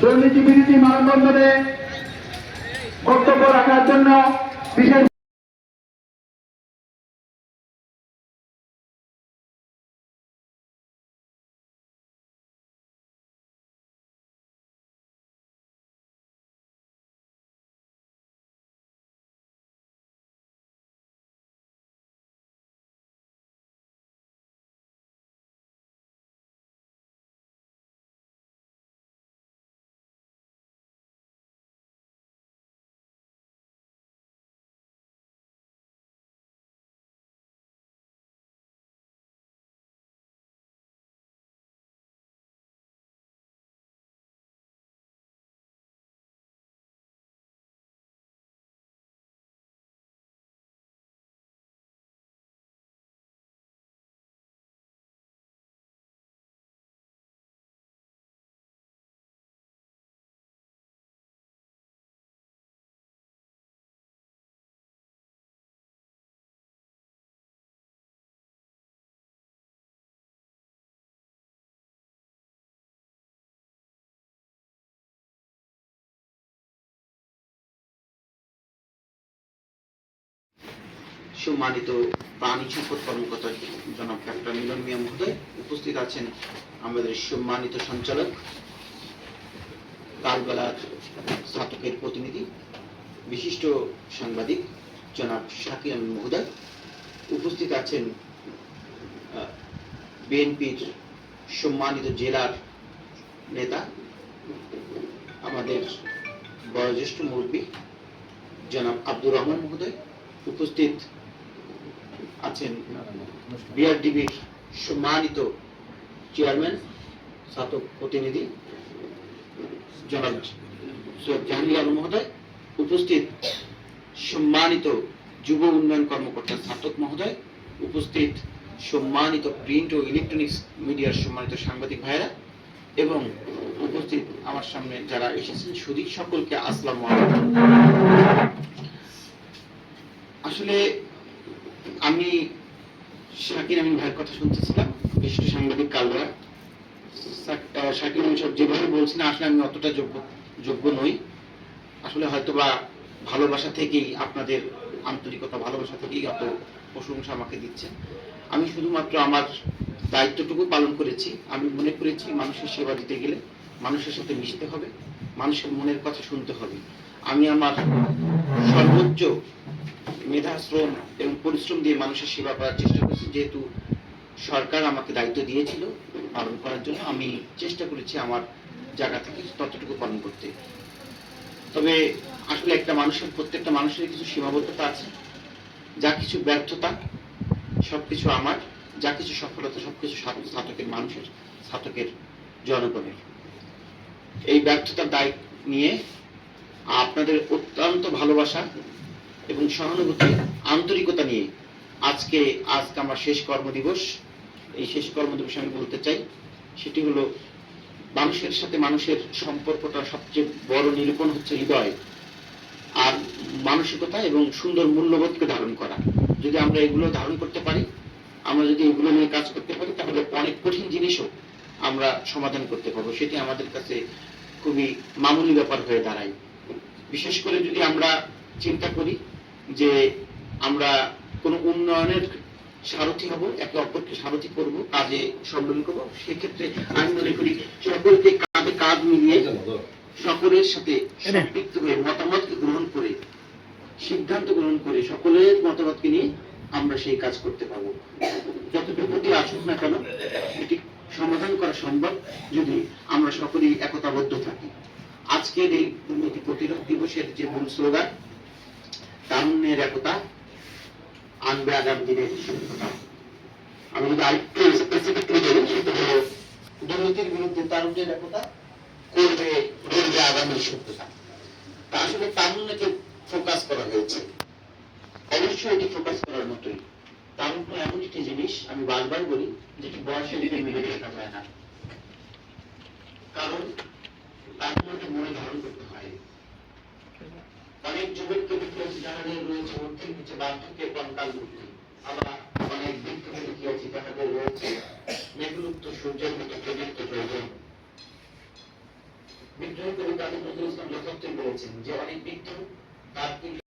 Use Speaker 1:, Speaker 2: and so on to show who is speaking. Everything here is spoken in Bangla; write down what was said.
Speaker 1: দুর্নীতি বিরোধী মানদণ্ডে বক্তব্য রাখার জন্য বিশেষ
Speaker 2: সম্মানিত প্রাণী সম্পদ কর্মকর্তা জনাব ডাক্তার মিলন মিয়া মহোদয় উপস্থিত আছেন আমাদের সম্মানিত সঞ্চালক, কালবেলার স্নাতকের প্রতিনিধি, বিশিষ্ট সাংবাদিক জনাব শাকির মহোদয় উপস্থিত আছেন বিএনপির সম্মানিত জেলার নেতা, আমাদের বয়োজ্যেষ্ঠ মুরব্বী জনাব আব্দুর রহমান মহোদয় উপস্থিত আছেন বিআরডিবির সম্মানিত চেয়ারম্যান স্নাতক প্রতিনিধি, জনাব সৈয়দ জাহাঙ্গীর মহোদয়, উপস্থিত সম্মানিত যুব উন্নয়ন কর্মকর্তা স্নাতক মহোদয়, উপস্থিত সম্মানিত প্রিন্ট ও ইলেকট্রনিক্স মিডিয়ার সম্মানিত সাংবাদিক ভাইয়েরা, এবং উপস্থিত আমার সামনে যারা এসেছেন সুদী সকলকে আলাইকুম। আসলে আমি শাকির আমিন ভাইয়ের কথা শুনতেছিলাম, বিশিষ্ট সাংবাদিক কালরা শাকির আমিন সব যেভাবে বলছেন, আসলে আমি অতটা যোগ্য যোগ্য নই। আসলে হয়তো বা ভালোবাসা থেকেই আপনাদের আন্তরিকতা, ভালোবাসা থেকেই অত প্রশংসা আমাকে দিচ্ছে আমি শুধুমাত্র আমার দায়িত্বটুকু পালন করেছি। আমি মনে করেছি মানুষের সেবা দিতে গেলে মানুষের সাথে মিশতে হবে, মানুষের মনের কথা শুনতে হবে। আমি আমার সর্বোচ্চ মেধা শ্রম এবং পরিশ্রম দিয়ে মানুষের সেবা করার চেষ্টা করেছি। যেহেতু সরকার আমাকে দায়িত্ব দিয়েছিল পালন করার জন্য, আমি চেষ্টা করেছি আমার জায়গা থেকে ততটুকু পালন করতে। তবে আসলে একটা মানুষের, প্রত্যেকটা মানুষের কিছু সীমাবদ্ধতা আছে। যা কিছু ব্যর্থতা সব কিছু আমার, যা কিছু সফলতা সব কিছু ছাত্রকের মানুষের ছাত্রকের জনগণের। এই ব্যর্থতার দায় নিয়ে আপনাদের অত্যন্ত ভালোবাসা এবং সহানুভূতি, আন্তরিকতা নিয়ে আজকে আজকে আমার শেষ কর্মদিবস। এই শেষ কর্মদিবসে আমি বলতে চাই, সেটি হলো মানুষের সাথে মানুষের সম্পর্কটা সবচেয়ে বড় নিরূপণ হচ্ছে হৃদয় আর মানসিকতা এবং সুন্দর মূল্যবোধকে ধারণ করা। যদি আমরা এগুলো ধারণ করতে পারি, আমরা যদি এগুলো নিয়ে কাজ করতে পারি, তাহলে অনেক কঠিন জিনিসও আমরা সমাধান করতে পারব। সেটি আমাদের কাছে খুবই মামুলি ব্যাপার হয়ে দাঁড়ায়। বিশেষ করে যদি আমরা চিন্তা করি যে আমরা কোনো উন্নয়নের সারথি হব একে অপরকে সারথি করব কাজে সম্মিলন করব। সেক্ষেত্রে আমি মনে করি সকলকে কাঁধে কাঁধ মিলিয়ে সকলের সাথে সম্পৃক্ত হয়ে মতামতকে গ্রহণ করে সিদ্ধান্ত গ্রহণ করে সকলের মতামতকে নিয়ে আমরা সেই কাজ করতে পারব। যতটুকুটি আসুক না কেন এটি সমাধান করা সম্ভব যদি আমরা সকলেই একতাবদ্ধ থাকি। আজকের এই দুর্নীতি প্রতিরোধ দিবসের যে মূল স্লোগান তারুণ্যের একতা আনবে আগামী দিনের আমি যদি আরেকটু স্পেসিফিকলি বলি, সেটা হলো দুর্নীতির বিরুদ্ধে তারুণ্যের একতা করবে করবে আগামী সভ্যতা তা। আসলে তারুণ্যকে ফোকাস করা হয়েছে? অবশ্যই এটি ফোকাস করার মতোই। তারুণ্য এমন একটি জিনিস আমি বারবার বলি, যেটি বয়সের দিকে মিলে দেখা যায় না। কারণ তারুণ্যকে মনে ধারণ করতে হয় অনেক যুবককে দেখিয়েছি যাহাদের রয়েছে কিছু আমরা অনেক দেখিয়েছি যাহাদের রয়েছে। মেঘলুপ্ত সূর্যের মতো প্রদীপ্ত প্রয়োজন বিদ্রোহী কবি তাদের নজরুল ইসলাম যথার্থই বলেছেন যে অনেক বিদ্রোহ তার